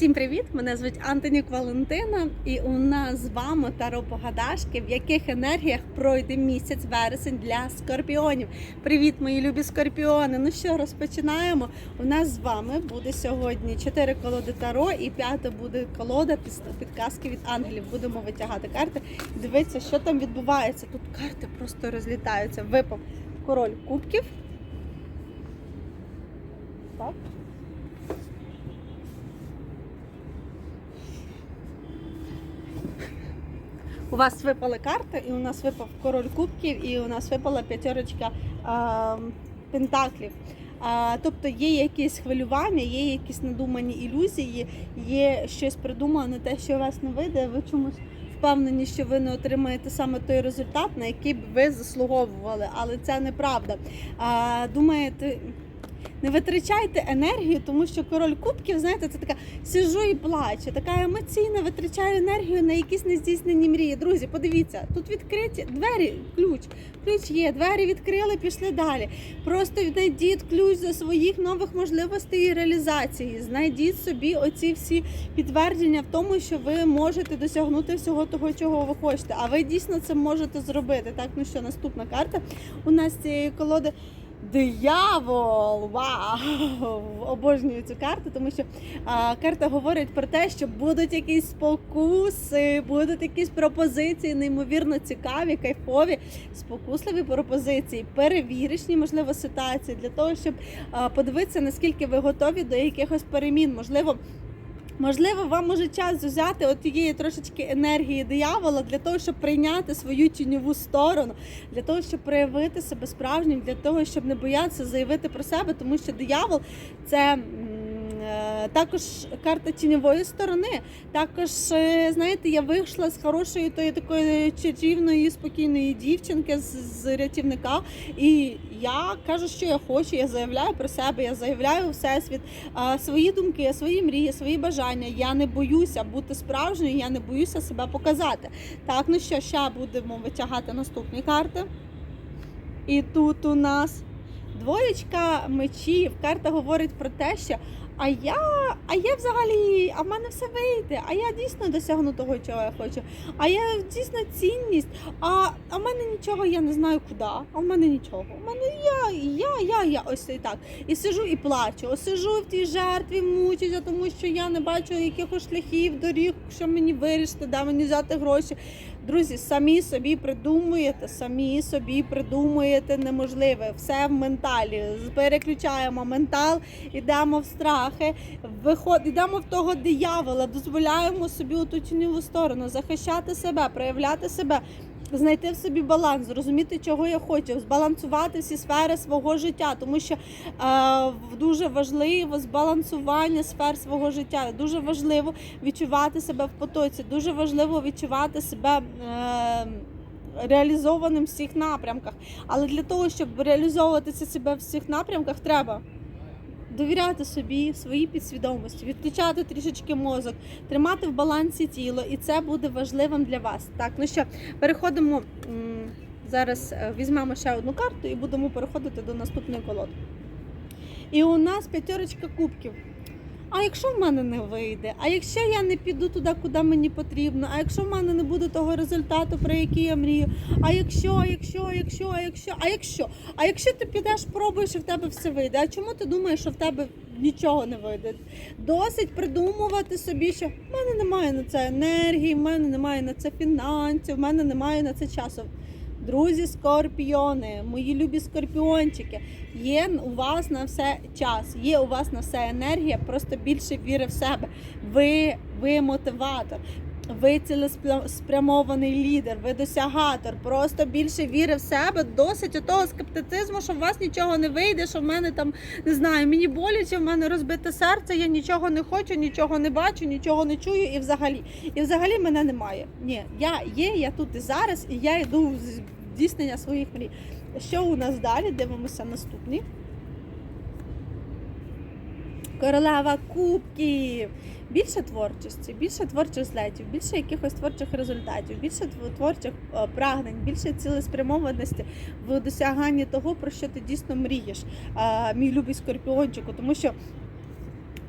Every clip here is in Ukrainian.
Всім привіт! Мене звуть Антонік Валентина, і у нас з вами таро погадашки, в яких енергіях пройде місяць вересень для скорпіонів. Привіт, мої любі скорпіони! Ну що, розпочинаємо. У нас з вами буде сьогодні 4 колоди таро і п'ята буде колода підказки від ангелів. Будемо витягати карти. Дивіться, що там відбувається. Тут карти просто розлітаються. Випав король кубків. Так. У вас випали карти, і у нас випав король кубків, і у нас випала п'ятерочка пентаклів. А, тобто є якісь хвилювання, є якісь надумані ілюзії, є щось придумане, те, що у вас не вийде, ви чомусь впевнені, що ви не отримаєте саме той результат, на який б ви заслуговували, але це неправда. А, думаєте. Не витрачайте енергію, тому що король кубків, знаєте, це така сижу і плачу, така емоційна, витрачаю енергію на якісь нездійснені мрії. Друзі, подивіться, тут відкриті двері, ключ. Ключ є, двері відкрили, пішли далі. Просто знайдіть ключ до своїх нових можливостей і реалізації. Знайдіть собі оці всі підтвердження в тому, що ви можете досягнути всього того, чого ви хочете. А ви дійсно це можете зробити. Так, ну що, наступна карта у нас цієї колоди. Диявол! Вау! Обожнюю цю карту, тому що а, карта говорить про те, що будуть якісь спокуси, будуть якісь пропозиції, неймовірно цікаві, кайфові, спокусливі пропозиції, перевірочні, можливо, ситуації для того, щоб а, подивитися, наскільки ви готові до якихось перемін. Можливо. Можливо, вам може час взяти от тієї трошечки енергії диявола для того, щоб прийняти свою тіньову сторону, для того, щоб проявити себе справжнім, для того, щоб не боятися заявити про себе, тому що диявол це. Е, Також карта тіньової сторони. Також, е, знаєте, я вийшла з хорошої тої такої чарівної, спокійної дівчинки з, з рятівника. І я кажу, що я хочу, я заявляю про себе, я заявляю всесвіт свої думки, свої мрії, свої бажання. Я не боюся бути справжньою, я не боюся себе показати. Так, ну що, ще будемо витягати наступні карти. І тут у нас двоєчка мечів. Карта говорить про те, що а я, а я взагалі, а в мене все вийде, а я дійсно досягну того, чого я хочу. А я дійсно цінність. А, а в мене нічого, я не знаю куди. А в мене нічого. У мене я, я, я, я ось і так. І сижу і плачу. Ось Сижу в тій жертві, мучуся, тому що я не бачу якихось шляхів, доріг, що мені вирішити, де мені взяти гроші. Друзі, самі собі придумуєте, самі собі придумуєте неможливе. Все в менталі. Переключаємо ментал, йдемо в страхи, виход, йдемо в того диявола, дозволяємо собі у ту тіньову сторону захищати себе, проявляти себе. Знайти в собі баланс, зрозуміти, чого я хочу, збалансувати всі сфери свого життя, тому що е, дуже важливо збалансування сфер свого життя. Дуже важливо відчувати себе в потоці, дуже важливо відчувати себе. Е, Реалізованим в всіх напрямках. Але для того, щоб реалізовувати себе в всіх напрямках, треба довіряти собі, своїй підсвідомості, відключати трішечки мозок, тримати в балансі тіло, і це буде важливим для вас. Так, ну що, переходимо зараз. е, Візьмемо ще одну карту і будемо переходити до наступної колоди. І у нас п'ятерочка кубків. А якщо в мене не вийде, а якщо я не піду туди, куди мені потрібно, а якщо в мене не буде того результату, про який я мрію, а якщо, а якщо, а якщо, а якщо, а якщо, а якщо ти підеш, пробуєш і в тебе все вийде, а чому ти думаєш, що в тебе нічого не вийде? Досить придумувати собі, що в мене немає на це енергії, в мене немає на це фінансів, в мене немає на це часу. Друзі, скорпіони, мої любі скорпіончики, є у вас на все час, є у вас на все енергія, просто більше віри в себе. Ви, ви мотиватор, ви цілеспрямований лідер, ви досягатор, просто більше віри в себе, досить отого скептицизму, що в вас нічого не вийде, що в мене там не знаю, мені боляче, в мене розбите серце, я нічого не хочу, нічого не бачу, нічого не чую і взагалі. І взагалі мене немає. Ні, я є, я тут і зараз, і я йду в здійснення своїх мрій. Що у нас далі? Дивимося наступний. Королева кубків. Більше творчості, більше творчих злетів, більше якихось творчих результатів, більше тв- творчих е, прагнень, більше цілеспрямованості в досяганні того, про що ти дійсно мрієш, е, мій любий скорпіончику. Тому що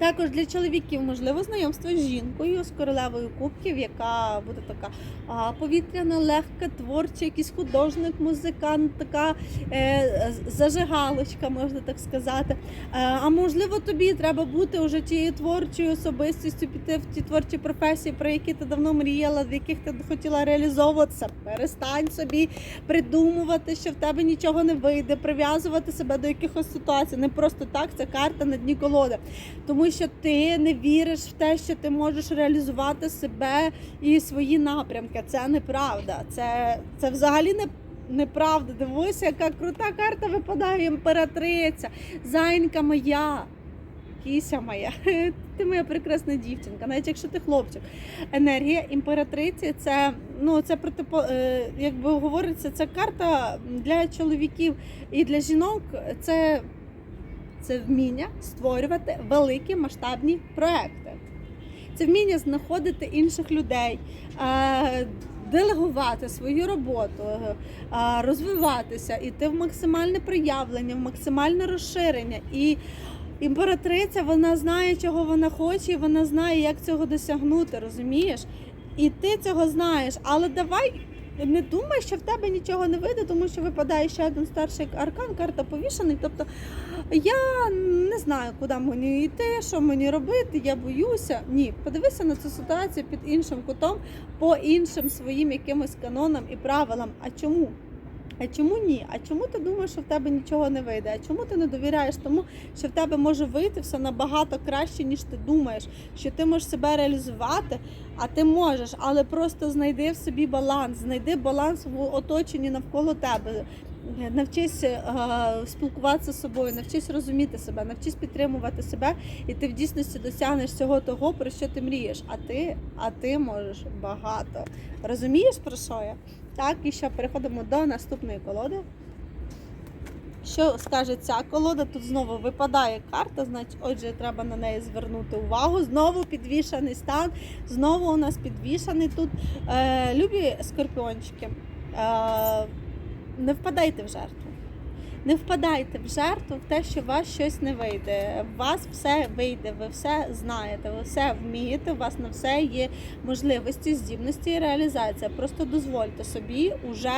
Також для чоловіків можливо знайомство з жінкою, з королевою кубків, яка буде така а, повітряна, легка, творча, якийсь художник, музикант, така е, зажигалочка, можна так сказати. Е, а можливо, тобі треба бути вже тією творчою особистістю, піти в ті творчі професії, про які ти давно мріяла, в яких ти хотіла реалізовуватися. Перестань собі придумувати, що в тебе нічого не вийде, прив'язувати себе до якихось ситуацій. Не просто так, це карта на дні колоди. Тому що ти не віриш в те, що ти можеш реалізувати себе і свої напрямки. Це неправда. Це, це взагалі не. Неправда, дивися, яка крута карта випадає імператриця, зайнька моя, кіся моя, ти моя прекрасна дівчинка, навіть якщо ти хлопчик. Енергія імператриці це ну це протипо, е, якби говориться, це карта для чоловіків і для жінок. Це, це вміння створювати великі масштабні проекти. Це вміння знаходити інших людей. е, Делегувати свою роботу, е, розвиватися, іти в максимальне проявлення, в максимальне розширення. І імператриця вона знає, чого вона хоче, і вона знає, як цього досягнути, розумієш? І ти цього знаєш. Але давай не думай, що в тебе нічого не вийде, тому що випадає ще один старший аркан, карта повішений. Тобто я не знаю, куди мені йти, що мені робити, я боюся. Ні, подивися на цю ситуацію під іншим кутом, по іншим своїм якимось канонам і правилам. А чому? А чому ні? А чому ти думаєш, що в тебе нічого не вийде? А чому ти не довіряєш тому, що в тебе може вийти все набагато краще, ніж ти думаєш, що ти можеш себе реалізувати, а ти можеш, але просто знайди в собі баланс, знайди баланс в оточенні навколо тебе. Навчись е, спілкуватися з собою, навчись розуміти себе, навчись підтримувати себе, і ти в дійсності досягнеш всього того, про що ти мрієш. А ти, а ти можеш багато. Розумієш про що я? Так, і ще переходимо до наступної колоди. Що скаже ця колода? Тут знову випадає карта, значить, отже, треба на неї звернути увагу. Знову підвішаний стан, знову у нас підвішаний тут. Е, любі скорпіончики, е, не впадайте в жертву. Не впадайте в жертву в те, що у вас щось не вийде. У вас все вийде, ви все знаєте, ви все вмієте, у вас на все є можливості, здібності і реалізація. Просто дозвольте собі уже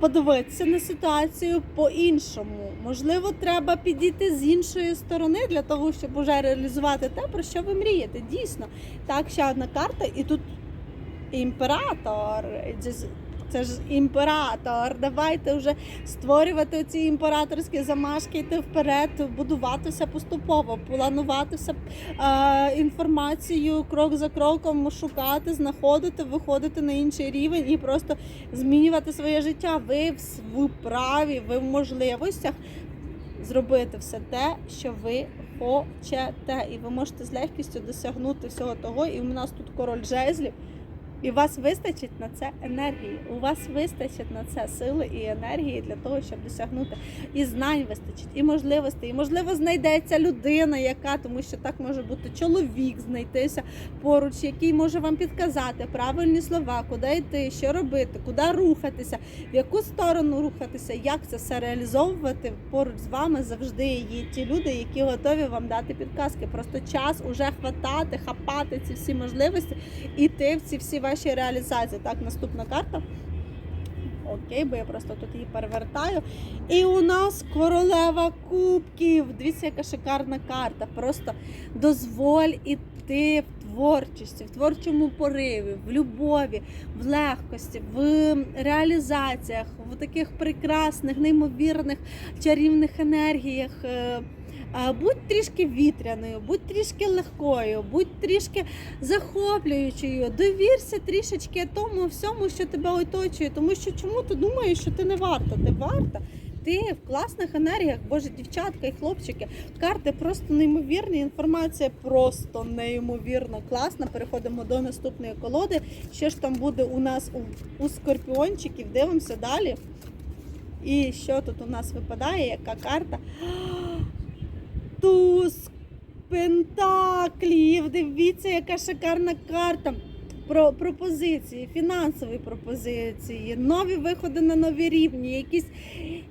подивитися на ситуацію по-іншому. Можливо, треба підійти з іншої сторони для того, щоб уже реалізувати те, про що ви мрієте. Дійсно, так, ще одна карта, і тут імператор. Це ж- імператор. Давайте вже створювати ці імператорські замашки, йти вперед, будуватися поступово, планувати все е, інформацію крок за кроком, шукати, знаходити, виходити на інший рівень і просто змінювати своє життя. Ви в праві, ви в можливостях зробити все те, що ви хочете, і ви можете з легкістю досягнути всього того. І у нас тут король жезлів. І у вас вистачить на це енергії. У вас вистачить на це сили і енергії для того, щоб досягнути. І знань вистачить, і можливостей. І можливо знайдеться людина, яка, тому що так може бути чоловік знайтися поруч, який може вам підказати правильні слова, куди йти, що робити, куди рухатися, в яку сторону рухатися, як це все реалізовувати. Поруч з вами завжди є ті люди, які готові вам дати підказки. Просто час уже хватати, хапати ці всі можливості іти в ці всі ваші реалізації. Так, наступна карта. Окей, бо я просто тут її перевертаю. І у нас королева кубків. Дивіться, яка шикарна карта. Просто дозволь іти в творчості, в творчому пориві, в любові, в легкості, в реалізаціях, в таких прекрасних, неймовірних, чарівних енергіях. Будь трішки вітряною, будь трішки легкою, будь трішки захоплюючою. Довірся трішечки тому всьому, що тебе оточує. Тому що чому ти думаєш, що ти не варта? Ти варта. Ти в класних енергіях, боже, дівчатка і хлопчики. Карти просто неймовірні. Інформація просто неймовірно класна. Переходимо до наступної колоди. Що ж там буде у нас у, у скорпіончиків? Дивимося далі. І що тут у нас випадає? Яка карта? Туз пентаклів. Дивіться, яка шикарна карта. про пропозиції, фінансові пропозиції, нові виходи на нові рівні, якісь,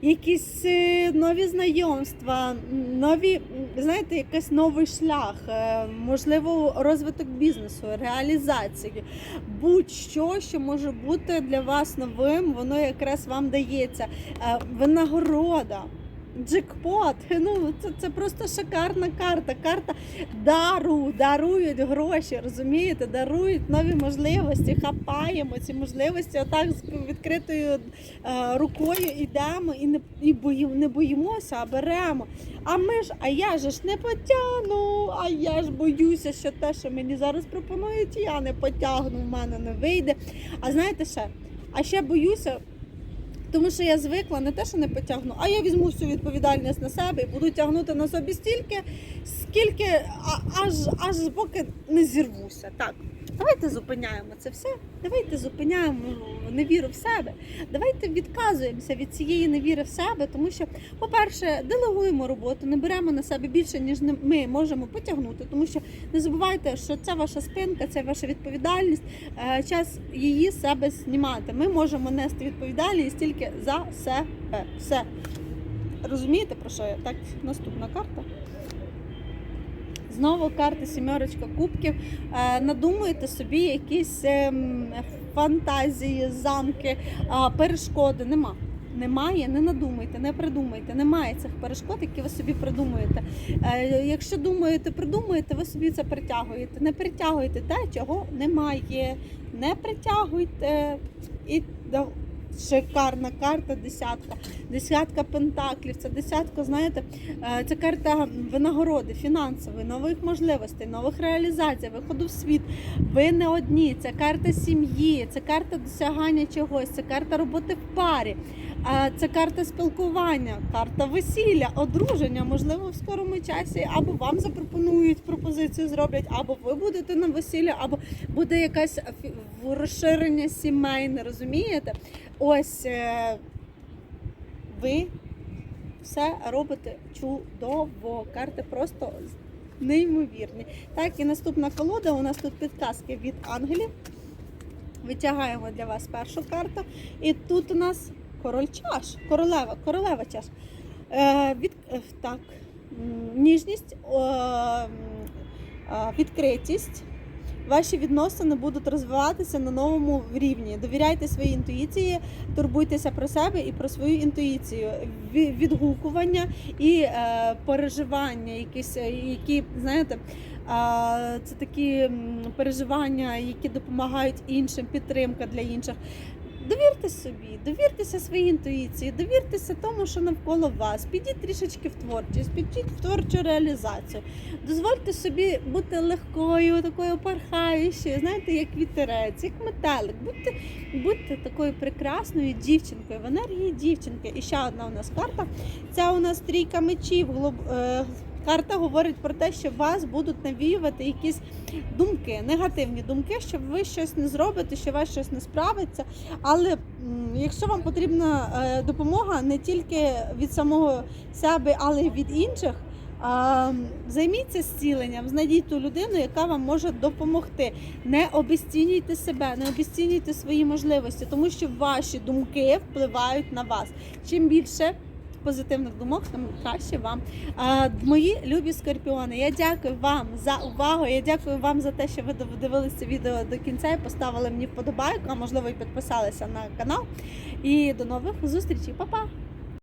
якісь е, нові знайомства, нові, знаєте, якийсь новий шлях, е, можливо, розвиток бізнесу, реалізації, будь-що, що може бути для вас новим, воно якраз вам дається. Е, Винагорода. Джекпот, ну це, це просто шикарна карта. Карта дару, дарують гроші, розумієте, дарують нові можливості, хапаємо ці можливості, отак з відкритою е, рукою йдемо і не і бої, не боїмося, а беремо. А ми ж, а я же ж не потягну, а я ж боюся, що те, що мені зараз пропонують, я не потягну, в мене не вийде. А знаєте ще? А ще боюся. Тому що я звикла не те, що не потягну, а я візьму всю відповідальність на себе і буду тягнути на собі стільки, скільки аж аж поки не зірвуся. Так, давайте зупиняємо це все. Давайте зупиняємо невіру в себе. Давайте відказуємося від цієї невіри в себе, тому що, по-перше, делегуємо роботу, не беремо на себе більше, ніж ми можемо потягнути. Тому що не забувайте, що це ваша спинка, це ваша відповідальність. Е, Час її себе знімати. Ми можемо нести відповідальність тільки за себе. Все. Розумієте про що я? Так, наступна карта. Знову карта сімерочка кубків. Е, Надумуєте собі якісь ем, фантазії, замки, перешкоди. Нема. Немає, не надумайте, не придумайте. Немає цих перешкод, які ви собі придумуєте. Е, Якщо думаєте, придумуєте, ви собі це притягуєте. Не притягуйте те, чого немає. Не притягуйте. І шикарна карта десятка. Десятка пентаклів. Це десятка, знаєте, е, це карта винагороди, фінансової, нових можливостей, нових реалізацій, виходу в світ. Ви не одні. Це карта сім'ї, це карта досягання чогось, це карта роботи в парі. Це карта спілкування, карта весілля, одруження, можливо, в скорому часі, або вам запропонують пропозицію зроблять, або ви будете на весіллі, або буде в- розширення сімейне, розумієте? Ось е, ви все робите чудово. Карти просто неймовірні. Так, і наступна колода. У нас тут підказки від ангелів. Витягаємо для вас першу карту. І тут у нас король чаш, королева, королева чаш. Е, від, е, так, ніжність, е, е, відкритість. Ваші відносини будуть розвиватися на новому рівні. Довіряйте своїй інтуїції, турбуйтеся про себе і про свою інтуїцію. Відгукування і е, переживання, якісь, е, які, знаєте, це такі переживання, які допомагають іншим, підтримка для інших. Довірте собі, довіртеся своїй інтуїції, довіртеся тому, що навколо вас. Підіть трішечки в творчість, підіть в творчу реалізацію. Дозвольте собі бути легкою, такою порхаючою, знаєте, як вітерець, як метелик. Будьте, будьте такою прекрасною дівчинкою, в енергії дівчинки. І ще одна у нас карта. Це у нас трійка мечів. глоб- е, Карта говорить про те, що вас будуть навіювати якісь думки, негативні думки, що ви щось не зробите, що вас щось не справиться. Але якщо вам потрібна е, допомога не тільки від самого себе, але й від інших. Займіться зціленням, знайдіть ту людину, яка вам може допомогти. Не обесцінюйте себе, не обесцінюйте свої можливості, тому що ваші думки впливають на вас. Чим більше позитивних думок, тим краще вам. Мої любі скорпіони, я дякую вам за увагу. Я дякую вам за те, що ви дивилися відео до кінця і поставили мені вподобайку, а можливо і підписалися на канал. І до нових зустрічей. Па-па!